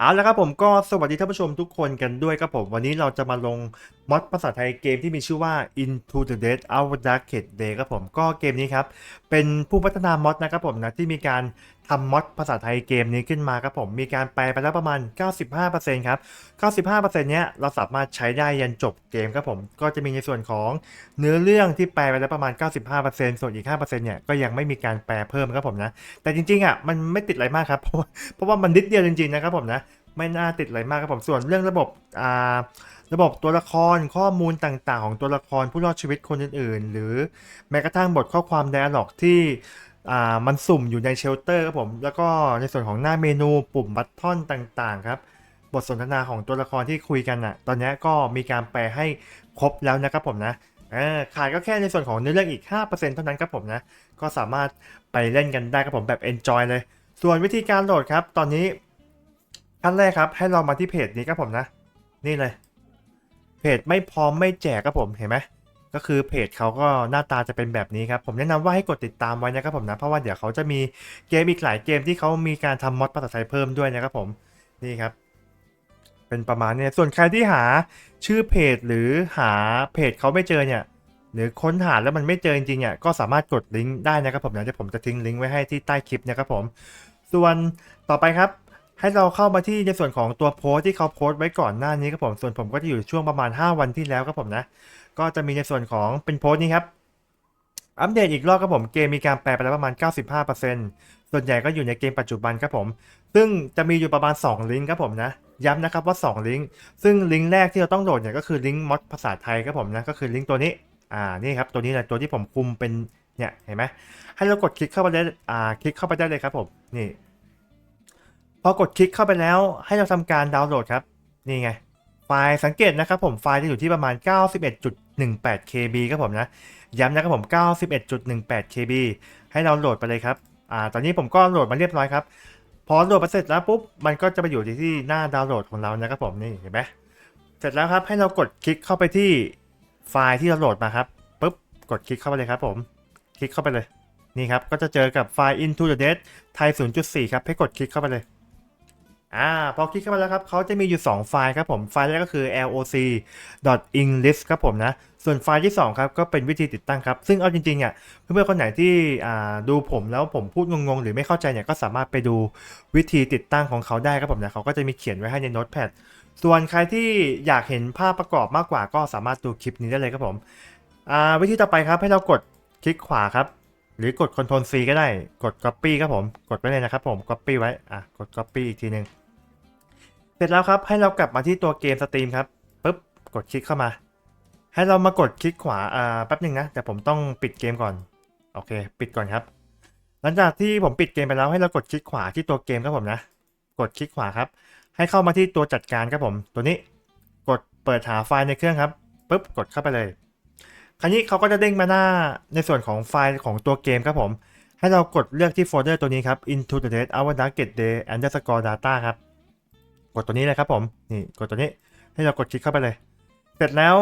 เอาละครับผมก็สวัสดีท่านผู้ชมทุกคนกันด้วยครับผม วันนี้เราจะมาลงมอดภาษาไทยเกมที่มีชื่อว่า Into the Dead Our Dark Day ครับผมก็เกมนี้ครับ เป็นผู้พัฒนามอดนะครับผมนะที่มีการ ทำม็อดภาษาไทยเกมนี้ขึ้นมาครับผมมีการแปลไปแล้วประมาณ 95%ครับ 95%เนี้ยเราสามารถใช้ได้ยันจบเกมครับผมก็จะมีในส่วนของเนื้อเรื่องที่แปลไปแล้วประมาณ 95%ส่วนอีก 5%เนี่ยก็ยังไม่มีการแปลเพิ่มครับผมนะแต่จริงๆอะมันไม่ติดอะไรมากครับเพราะเพราะว่ามันนิดเดียวจริงๆนะครับผมนะไม่น่าติดอะไรมากครับผมส่วนเรื่องระบบอ่าระบบตัวละครข้อมูลต่างๆ ของตัวละครผู้รอดชีวิตคนอื่นๆ หรือแม้กระทั่งบทข้อความ d ด a l ล็อกที่ อ่ามันสุ่มอยู่ในเชลเตอร์ครับผม แล้วก็ในส่วนของหน้าเมนูปุ่มบัตทอนต่างๆ ครับ บทสนทนาของตัวละครที่คุยกันอะ ตอนนี้ก็มีการแปลให้ครบแล้วนะครับผมนะขาดก็แค่ในส่วนของเนื้อเรื่องอีก 5%เท่านั้นครับผมนะ ก็สามารถไปเล่นกันได้ครับผมแบบ enjoy เลย ส่วนวิธีการโหลดครับ ตอนนี้ขั้นแรกครับ ให้เรามาที่เพจนี้ครับผมนะ นี่เลย เพจไม่พร้อมไม่แจกครับผม เห็นไหม ก็คือเพจเขาก็หน้าตาจะเป็นแบบนี้ครับ ผมแนะนำว่าให้กดติดตามไว้นะครับผมนะ เพราะว่าเดี๋ยวเขาจะมีเกมอีกหลายเกมที่เขามีการทำมอดภาษาไทยเพิ่มด้วยนะครับผมนี่ครับ เป็นประมาณเนี้ยส่วนใครที่หาชื่อเพจหรือหาเพจเขาไม่เจอเนี่ยหรือค้นหาแล้วมันไม่เจอจริงๆเนี่ยก็สามารถกดลิงก์ได้นะครับผมนะเดี๋ยวผมจะทิ้งลิงก์ไว้ให้ที่ใต้คลิปนะครับผม ส่วนต่อไปครับให้เราเข้ามาที่ในส่วนของตัวโพสต์ที่เขาโพสต์ไว้ก่อนหน้านี้ครับผม ส่วนผมก็จะอยู่ช่วงประมาณ 5 วันที่แล้วครับผมนะ ก็จะมีในส่วนของเป็นโพสต์นี้ครับ อัปเดตอีกรอบครับผมเกมมีการแปลไปแล้วประมาณ 95%ส่วนใหญ่ก็อยู่ในเกมปัจจุบันครับผม ซึ่งจะมีอยู่ประมาณ 2 ลิงก์ครับผมนะ ย้ำนะครับว่า 2 ลิงก์ ซึ่งลิงก์แรกที่เราต้องโหลดเนี่ยก็คือลิงก์มอดภาษาไทยครับผมนะ ก็คือลิงก์ตัวนี้ อ่า นี่ครับ ตัวนี้แหละตัวที่ผมคุมเป็น เนี่ย เห็นไหมให้เรากดคลิกเข้าไปได้ อ่า คลิกเข้าไปได้เลยครับผม นี่ พอกดคลิกเข้าไปแล้ว ให้เราทำการดาวน์โหลดครับ นี่ไง ไฟล์สังเกตนะครับผม ไฟล์จะอยู่ที่ประมาณ 91.18 KB ครับผมนะ ย้ำนะครับผม 91.18 KB ให้เราโหลดไปเลยครับ อ่า ตอนนี้ผมก็โหลดมาเรียบร้อยครับ พอโหลดมาเสร็จแล้วปุ๊บ มันก็จะไปอยู่ที่หน้าดาวน์โหลดของเรานะครับผมนี่เห็นไหมเสร็จแล้วครับ ให้เรากดคลิกเข้าไปที่ไฟล์ที่เราโหลดมาครับปุ๊บ กดคลิกเข้าไปเลยครับผม คลิกเข้าไปเลย นี่ครับ ก็จะเจอกับไฟล์ into the dead ไทย0.4 ครับ ให้กดคลิกเข้าไปเลย อ่าพอคลิกเข้ามาแล้วครับเขาจะมีอยู่ 2 ไฟล์ครับผมไฟล์แรกก็คือ loc english ครับผมนะส่วนไฟล์ที่ 2 ครับก็เป็นวิธีติดตั้งครับ ซึ่งเอาจริงๆอะเพื่อนๆคนไหนที่อ่าดูผมแล้วผมพูดงงๆ หรือไม่เข้าใจเนี่ยก็สามารถไปดูวิธีติดตั้งของเขาได้ครับผมนะเขาก็จะมีเขียนไว้ให้ในโน้ตแพดส่วนใครที่อยากเห็นภาพประกอบมากกว่าก็สามารถดูคลิปนี้ได้เลยครับผมอ่าวิธีต่อไปครับให้เรากดคลิกขวาครับหรือกด Ctrl C ก็ได้ กด Copy ครับผม กดไว้เลยนะครับผม Copy ไว้ อะ กด Copy อีกทีหนึ่ง เสร็จแล้วครับให้เรากลับมาที่ตัวเกมสตรีมครับปุ๊บกดคลิกเข้ามา ให้เรามากดคลิกขวาอ่าแป๊บหนึ่งนะแต่ผมต้องปิดเกมก่อนโอเค ปิดก่อนครับ หลังจากที่ผมปิดเกมไปแล้วให้เรากดคลิกขวาที่ตัวเกมครับผมนะ กดคลิกขวาครับ ให้เข้ามาที่ตัวจัดการครับผม ตัวนี้กดเปิดหาไฟล์ในเครื่องครับปุ๊บกดเข้าไปเลย คราวนี้เขาก็จะเด้งมาหน้าในส่วนของไฟล์ของตัวเกมครับผม ให้เรากดเลือกที่โฟลเดอร์ตัวนี้ครับ into the date our target day underscore data ครับ กดตัวนี้เลยครับผมนี่กดตัวนี้ให้เรากดคลิกเข้าไปเลย เสร็จแล้ว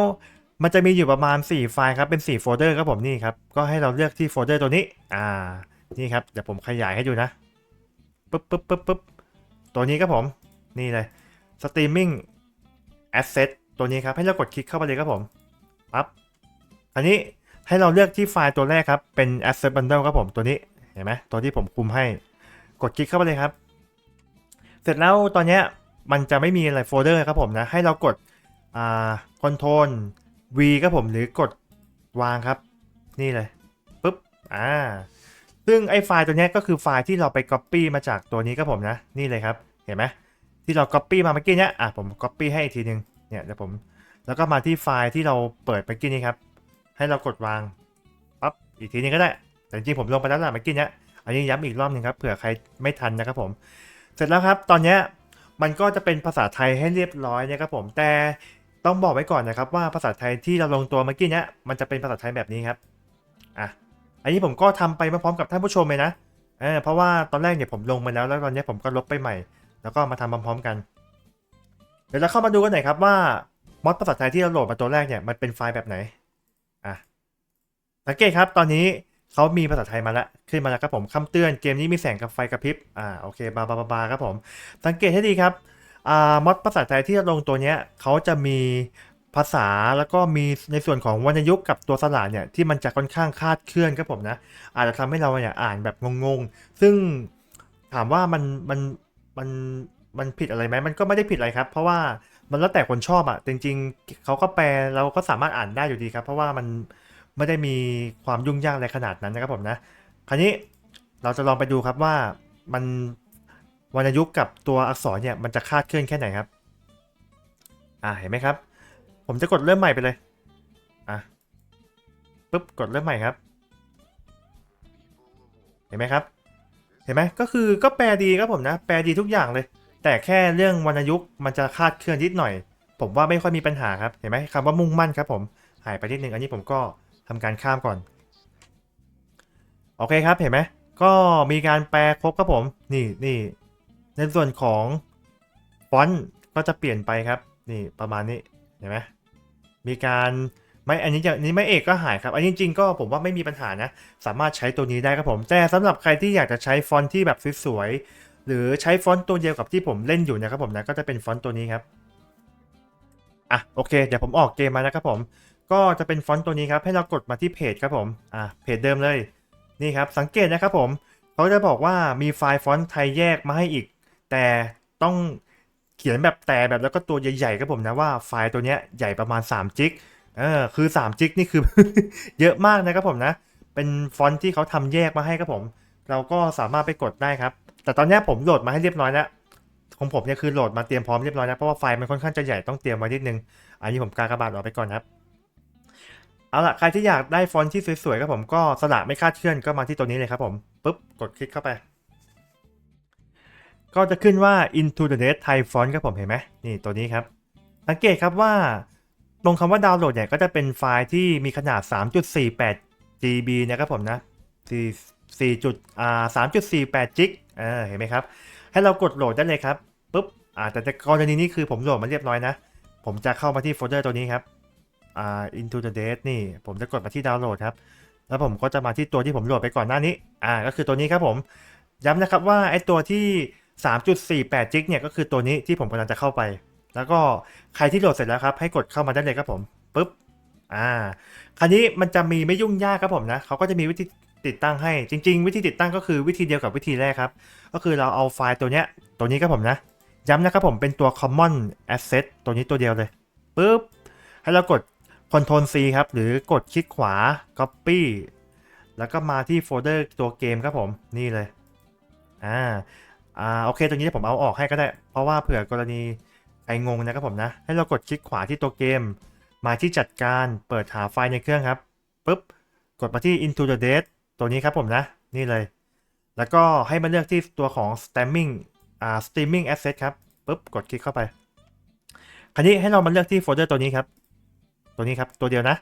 มันจะมีอยู่ประมาณ 4 ไฟล์ครับเป็น4โฟลเดอร์ครับผมนี่ครับก็ให้เราเลือกที่โฟลเดอร์ตัวนี้อ่านี่ครับเดี๋ยวผมขยายให้ดูนะปึ๊บปึ๊บปึ๊บปึ๊บตัวนี้ครับผมนี่เลย streaming asset ตัวนี้ครับให้เรากดคลิกเข้าไปเลยครับผมปั๊บอันนี้ให้เราเลือกที่ไฟล์ตัวแรกครับ เป็น asset bundle ครับผมตัวนี้เห็นไหมตัวที่ผมคุมให้ กดคลิกเข้าไปเลยครับ เสร็จแล้วตอนเนี้ย มันจะไม่มีอะไรโฟลเดอร์ครับผมนะ ให้เรากดอ่า control V ครับผมหรือกดวางครับ นี่เลยปุ๊บอ่าซึ่งไอ้ไฟล์ตัวนี้ก็คือไฟล์ที่เราไป Copy มาจากตัวนี้ครับผมนะ นี่เลยครับเห็นไหมที่เรา Copy มาเมื่อกี้เนี้ยอะผม Copy ให้อีกทีนึงเนี่ยเดี๋ยวผมแล้วก็มาที่ไฟล์ที่เราเปิดเมื่อกี้นี้ครับให้เรากดวางปั๊บอีกทีนึงก็ได้ แต่จริงผมลงไปแล้วล่ะเมื่อกี้เนี้ยอันนี้ย้ำอีกรอบหนึ่งครับเผื่อใครไม่ทันนะครับผม เสร็จแล้วครับตอนเนี้ย มันก็จะเป็นภาษาไทยให้เรียบร้อยนะครับผมแต่ต้องบอกไว้ก่อนนะครับว่าภาษาไทยที่เราลงตัวเมื่อกี้เนี้ยมันจะเป็นภาษาไทยแบบนี้ครับอะอันนี้ผมก็ทำไปมาพร้อมกับท่านผู้ชมเลยนะเออเพราะว่าตอนแรกเนี่ยผมลงไปแล้วแล้วตอนนี้ผมก็ลบไปใหม่ แล้วก็มาทำพร้อมๆกัน เดี๋ยวเราเข้ามาดูกันหน่อยครับว่ามอดภาษาไทยที่เราโหลดมาตัวแรกเนี่ยมันเป็นไฟล์แบบไหนอะสังเกตครับตอนนี้ เขามีภาษาไทยมาแล้วขึ้นมาแล้วครับผมคำเตือนเกมนี้มีแสงกับไฟกระพริบอ่าโอเคบาบาบาบาครับผมสังเกตให้ดีครับอ่ามอดภาษาไทยที่ลงตัวเนี้ยเขาจะมีภาษาแล้วก็มีในส่วนของวรรณยุกต์กับตัวสระเนี่ยที่มันจะค่อนข้างคาดเคลื่อนครับผมนะอาจจะทำให้เราเนี่ยอ่านแบบงงๆ ซึ่งถามว่ามันมันมันมันผิดอะไรไหมมันก็ไม่ได้ผิดอะไรครับ เพราะว่ามันแล้วแต่คนชอบอะจริง ๆเขาก็แปลเราก็สามารถอ่านได้อยู่ดีครับ เพราะว่ามัน ไม่ได้มีความยุ่งยากอะไรขนาดนั้นนะครับผมนะ คราวนี้เราจะลองไปดูครับว่ามันวรรณยุกต์กับตัวอักษรเนี่ยมันจะคาดเคลื่อนแค่ไหนครับ อ่าเห็นไหมครับ ผมจะกดเริ่มใหม่ไปเลย อะปุ๊บกดเริ่มใหม่ครับ เห็นไหมครับ เห็นไหมก็คือก็แปลดีครับผมนะ แปลดีทุกอย่างเลย แต่แค่เรื่องวรรณยุกต์มันจะคาดเคลื่อนนิดหน่อย ผมว่าไม่ค่อยมีปัญหาครับ เห็นไหมคำว่ามุ่งมั่นครับผม หายไปนิดนึง อันนี้ผมก็ ทำการข้ามก่อน โอเคครับเห็นไหมก็มีการแปลครบครับผม นี่นี่ในส่วนของฟอนต์ก็จะเปลี่ยนไปครับ นี่ประมาณนี้เห็นไหมมีการไม่อันนี้อย่างนี้ไม่เอกก็หายครับ อันนี้จริงๆก็ผมว่าไม่มีปัญหานะ สามารถใช้ตัวนี้ได้ครับผม แต่สำหรับใครที่อยากจะใช้ฟอนต์ที่แบบสวยๆหรือใช้ฟอนต์ตัวเดียวกับที่ผมเล่นอยู่นะครับผมนะก็จะเป็นฟอนต์ตัวนี้ครับอะโอเค เดี๋ยวผมออกเกมมานะครับผม ก็จะเป็นฟอนต์ตัวนี้ครับ ให้เรากดมาที่เพจครับผมอะเพจเดิมเลยนี่ครับสังเกตนะครับผมเขาจะบอกว่ามีไฟล์ฟอนต์ไทยแยกมาให้อีก แต่ต้องเขียนแบบแต่แบบแล้วก็ตัวใหญ่ๆครับผมนะว่าไฟล์ตัวเนี้ยใหญ่ประมาณ3จิกเออคือ3จิกนี่คือ เยอะมากนะครับผมนะ เป็นฟอนต์ที่เขาทำแยกมาให้ครับผม เราก็สามารถไปกดได้ครับ แต่ตอนนี้ผมโหลดมาให้เรียบร้อยแล้วของผมเนี่ยคือโหลดมาเตรียมพร้อมเรียบร้อยแล้วเพราะว่าไฟล์มันค่อนข้างจะใหญ่ต้องเตรียมไว้นิดนึง อันนี้ผมกากระบาดออกไปก่อนครับ เอาล่ะใครที่อยากได้ฟอนต์ที่สวยๆครับผมก็สละไม่คาดเคลื่อนก็มาที่ตัวนี้เลยครับผมปุ๊บกดคลิกเข้าไป ก็จะขึ้นว่า into the net Thai font ครับผมเห็นไหมนี่ตัวนี้ครับ สังเกตครับว่า ตรงคำว่าดาวน์โหลดเนี่ยก็จะเป็นไฟล์ที่มีขนาด 3.48 GB นะครับผมนะ4 4จุดอ่า3.48จิกเออเห็นไหมครับ ให้เรากดโหลดได้เลยครับปุ๊บอ่าแต่กรณีนี้คือผมโหลดมาเรียบร้อยนะ ผมจะเข้ามาที่โฟลเดอร์ตัวนี้ครับ อ่า into the date นี่ ผมจะกดมาที่ดาวน์โหลดครับ แล้วผมก็จะมาที่ตัวที่ผมโหลดไปก่อนหน้านี้ อ่า ก็คือตัวนี้ครับผม ย้ำนะครับว่าไอ้ตัวที่ 3.48จิกเนี่ยก็คือตัวนี้ที่ผมกำลังจะเข้าไป แล้วก็ใครที่โหลดเสร็จแล้วครับ ให้กดเข้ามาได้เลยครับผมปุ๊บ อ่า คราวนี้มันจะมีไม่ยุ่งยากครับผมนะ เขาก็จะมีวิธีติดตั้งให้ จริง ๆ วิธีติดตั้งก็คือวิธีเดียวกับวิธีแรกครับ ก็คือเราเอาไฟล์ตัวเนี้ย ตัวนี้ครับผมนะ ย้ำนะครับผมเป็นตัว common asset ตัวนี้ตัวเดียวเลยปุ๊บ ให้เรากด Ctrl C ครับ หรือกดคลิกขวา Copy แล้วก็มาที่โฟลเดอร์ตัวเกมครับผม นี่เลย อ่า อ่า โอเคตัวนี้ผมเอาออกให้ก็ได้ เพราะว่าเผื่อกรณีใครงงนะครับผมนะ ให้เรากดคลิกขวาที่ตัวเกม มาที่จัดการ เปิดหาไฟล์ในเครื่องครับ ปุ๊บ กดมาที่ into the date ตัวนี้ครับผมนะ นี่เลย แล้วก็ให้มาเลือกที่ตัวของ streaming อ่า streaming asset ครับ ปุ๊บ กดคลิกเข้าไป คราวนี้ให้เรามาเลือกที่โฟลเดอร์ตัวนี้ครับ ตัวนี้ครับ ตัวเดียวนะ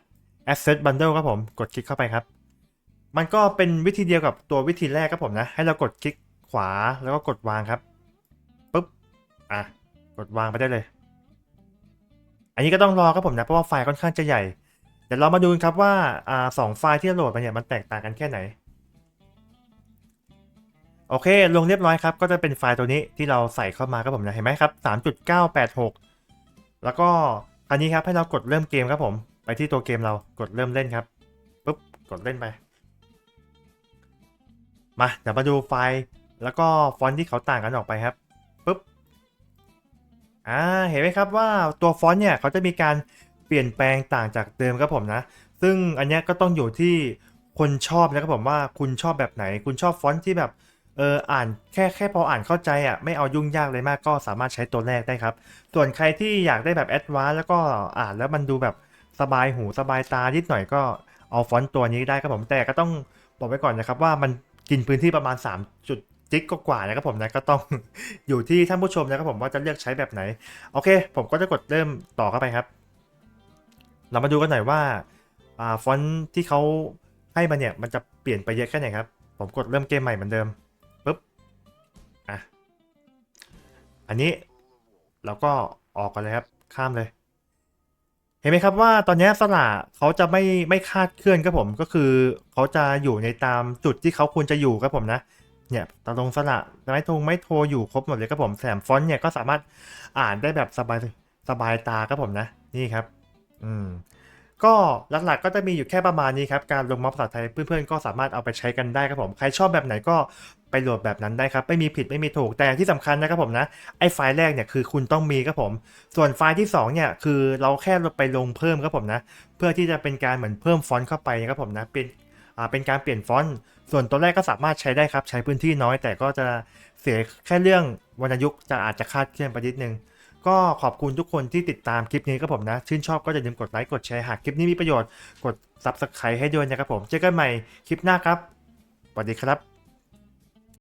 asset bundle ครับผม กดคลิกเข้าไปครับ มันก็เป็นวิธีเดียวกับตัววิธีแรกครับผมนะ ให้เรากดคลิกขวาแล้วก็กดวางครับปุ๊บ อะ กดวางไปได้เลย อันนี้ก็ต้องรอครับผมนะ เพราะว่าไฟล์ค่อนข้างจะใหญ่ เดี๋ยวเรามาดูกันครับว่าอ่าสองไฟล์ที่เราโหลดมาเนี่ยมันแตกต่างกันแค่ไหน โอเค ลงเรียบร้อยครับ ก็จะเป็นไฟล์ตัวนี้ที่เราใส่เข้ามาครับผมนะ เห็นไหมครับ 3.986 แล้วก็ อันนี้ครับให้เรากดเริ่มเกมครับผม ไปที่ตัวเกมเรากดเริ่มเล่นครับปุ๊บกดเล่นไป มาเดี๋ยวมาดูไฟล์แล้วก็ฟอนต์ที่เขาต่างกันออกไปครับปุ๊บอ่าเห็นไหมครับว่าตัวฟอนต์เนี่ยเขาจะมีการเปลี่ยนแปลงต่างจากเดิมครับผมนะ ซึ่งอันนี้ก็ต้องอยู่ที่คนชอบนะครับผมว่าคุณชอบแบบไหน คุณชอบฟอนต์ที่แบบ เอออ่านแค่แค่พออ่านเข้าใจอะไม่เอายุ่งยากเลยมากก็สามารถใช้ตัวแรกได้ครับ ส่วนใครที่อยากได้แบบแอดวานซ์แล้วก็อ่านแล้วมันดูแบบสบายหูสบายตานิดหน่อยก็เอาฟอนต์ตัวนี้ได้ครับผมแต่ก็ต้องบอกไว้ก่อนนะครับว่ามันกินพื้นที่ประมาณ 3 จุดจิกกว่านะครับผมนะก็ต้องอยู่ที่ท่านผู้ชมนะครับผมว่าจะเลือกใช้แบบไหน โอเค ผมก็จะกดเริ่มต่อเข้าไปครับ เรามาดูกันหน่อยว่าอ่าฟอนต์ที่เขาให้มาเนี่ยมันจะเปลี่ยนไปเยอะแค่ไหนครับ ผมกดเริ่มเกมใหม่เหมือนเดิม อะ อันนี้เราก็ออกกันเลยครับ ข้ามเลย เห็นไหมครับว่าตอนนี้สละเขาจะไม่ไม่คาดเคลื่อนครับผม ก็คือเขาจะอยู่ในตามจุดที่เขาควรจะอยู่ครับผมนะ เนี่ยตรงสระไม้ทงไม้โทอยู่ครบหมดเลยครับผมแถมฟอนต์เนี่ยก็สามารถอ่านได้แบบสบายสบายตาครับผมนะ นี่ครับ อืมก็หลักๆก็จะมีอยู่แค่ประมาณนี้ครับ การลงม็อบภาษาไทยเพื่อนๆก็สามารถเอาไปใช้กันได้ครับผม ใครชอบแบบไหนก็ ไปโหลดแบบนั้นได้ครับไม่มีผิดไม่มีถูกแต่ที่สำคัญนะครับผมนะไอ้ไฟล์แรกเนี่ยคือคุณต้องมีครับผม ส่วนไฟล์ที่สองเนี่ยคือเราแค่ไปลงเพิ่มครับผมนะเพื่อที่จะเป็นการเหมือนเพิ่มฟอนต์เข้าไปครับผมนะเป็นอ่าเป็นการเปลี่ยนฟอนต์ส่วนตัวแรกก็สามารถใช้ได้ครับใช้พื้นที่น้อย แต่ก็จะเสียแค่เรื่องวรรณยุกต์จะอาจจะคาดเคลื่อนไปนิดนึงก็ขอบคุณทุกคนที่ติดตามคลิปนี้ครับผมนะ ชื่นชอบก็อย่าลืมกดไลค์กดแชร์หากคลิปนี้มีประโยชน์กด Subscribe ให้ด้วยนะครับผม เจอกันใหม่คลิปหน้าครับสวัสดีครับ